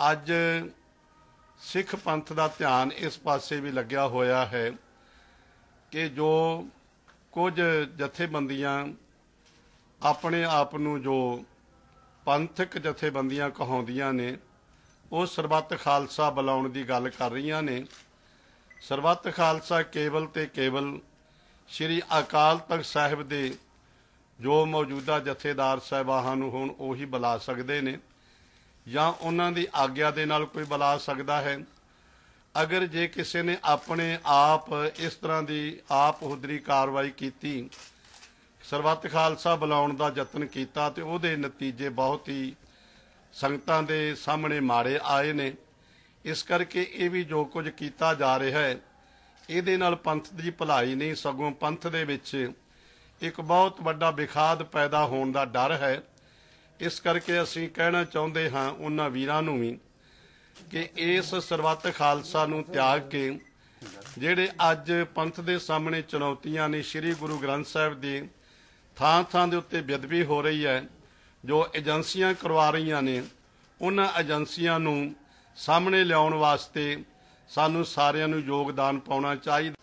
ਅੱਜ ਸਿੱਖ ਪੰਥ ਦਾ ਧਿਆਨ ਇਸ ਪਾਸੇ ਵੀ ਲੱਗਿਆ ਹੋਇਆ ਹੈ ਕਿ ਜੋ ਕੁਝ ਜਥੇਬੰਦੀਆਂ ਆਪਣੇ ਆਪ ਨੂੰ ਜੋ ਪੰਥਕ ਜਥੇਬੰਦੀਆਂ ਕਹਾਉਂਦੀਆਂ ਨੇ, ਉਹ ਸਰਬੱਤ ਖਾਲਸਾ ਬੁਲਾਉਣ ਦੀ ਗੱਲ ਕਰ ਰਹੀਆਂ ਨੇ। ਸਰਬੱਤ ਖਾਲਸਾ ਕੇਵਲ ਤੇ ਕੇਵਲ ਸ੍ਰੀ ਅਕਾਲ ਤਖਤ ਸਾਹਿਬ ਦੇ ਜੋ ਮੌਜੂਦਾ ਜਥੇਦਾਰ ਸਾਹਿਬਾਨ ਨੂੰ ਹੁਣ, ਉਹੀ ਬੁਲਾ ਸਕਦੇ ਨੇ। ਜਾਂ ਉਹਨਾਂ ਦੀ ਆਗਿਆ ਦੇ ਨਾਲ ਕੋਈ ਬੁਲਾ ਸਕਦਾ ਹੈ? ਅਗਰ ਜੇ ਕਿਸੇ ਨੇ ਆਪਣੇ ਆਪ ਇਸ ਤਰ੍ਹਾਂ ਦੀ ਆਪ ਹੁਦਰੀ ਕਾਰਵਾਈ ਕੀਤੀ, ਸਰਬੱਤ ਖਾਲਸਾ ਬੁਲਾਉਣ ਦਾ ਯਤਨ ਕੀਤਾ ਤੇ ਉਹਦੇ ਨਤੀਜੇ ਬਹੁਤ ਹੀ ਸੰਗਤਾਂ ਦੇ ਸਾਹਮਣੇ ਮਾੜੇ ਆਏ ਨੇ। ਇਸ ਕਰਕੇ ਇਹ ਵੀ ਜੋ ਕੁਝ ਕੀਤਾ ਜਾ ਰਿਹਾ ਹੈ, ਇਹਦੇ ਨਾਲ ਪੰਥ ਦੀ ਭਲਾਈ ਨਹੀਂ, ਸਗੋਂ ਪੰਥ ਦੇ ਵਿੱਚ ਇੱਕ ਬਹੁਤ ਵੱਡਾ ਵਿਖਾਦ ਪੈਦਾ ਹੋਣ ਦਾ ਡਰ ਹੈ। ਇਸ ਕਰਕੇ ਅਸੀਂ ਕਹਿਣਾ ਚਾਹੁੰਦੇ ਹਾਂ ਉਹਨਾਂ ਵੀਰਾਂ ਨੂੰ ਵੀ ਕਿ ਇਸ ਸਰਬੱਤ ਖਾਲਸਾ ਨੂੰ ਤਿਆਗ ਕੇ ਜਿਹੜੇ ਅੱਜ ਪੰਥ ਦੇ ਸਾਹਮਣੇ ਚੁਣੌਤੀਆਂ ਨੇ ਸ੍ਰੀ ਗੁਰੂ ਗ੍ਰੰਥ ਸਾਹਿਬ ਦੇ ਥਾਂ ਥਾਂ ਦੇ ਉੱਤੇ ਬੇਅਦਬੀ ਹੋ ਰਹੀ ਹੈ, ਜੋ ਏਜੰਸੀਆਂ ਕਰਵਾ ਰਹੀਆਂ ਨੇ, ਉਹਨਾਂ ਏਜੰਸੀਆਂ ਨੂੰ ਸਾਹਮਣੇ ਲਿਆਉਣ ਵਾਸਤੇ ਸਾਨੂੰ ਸਾਰਿਆਂ ਨੂੰ ਯੋਗਦਾਨ ਪਾਉਣਾ ਚਾਹੀਦਾ।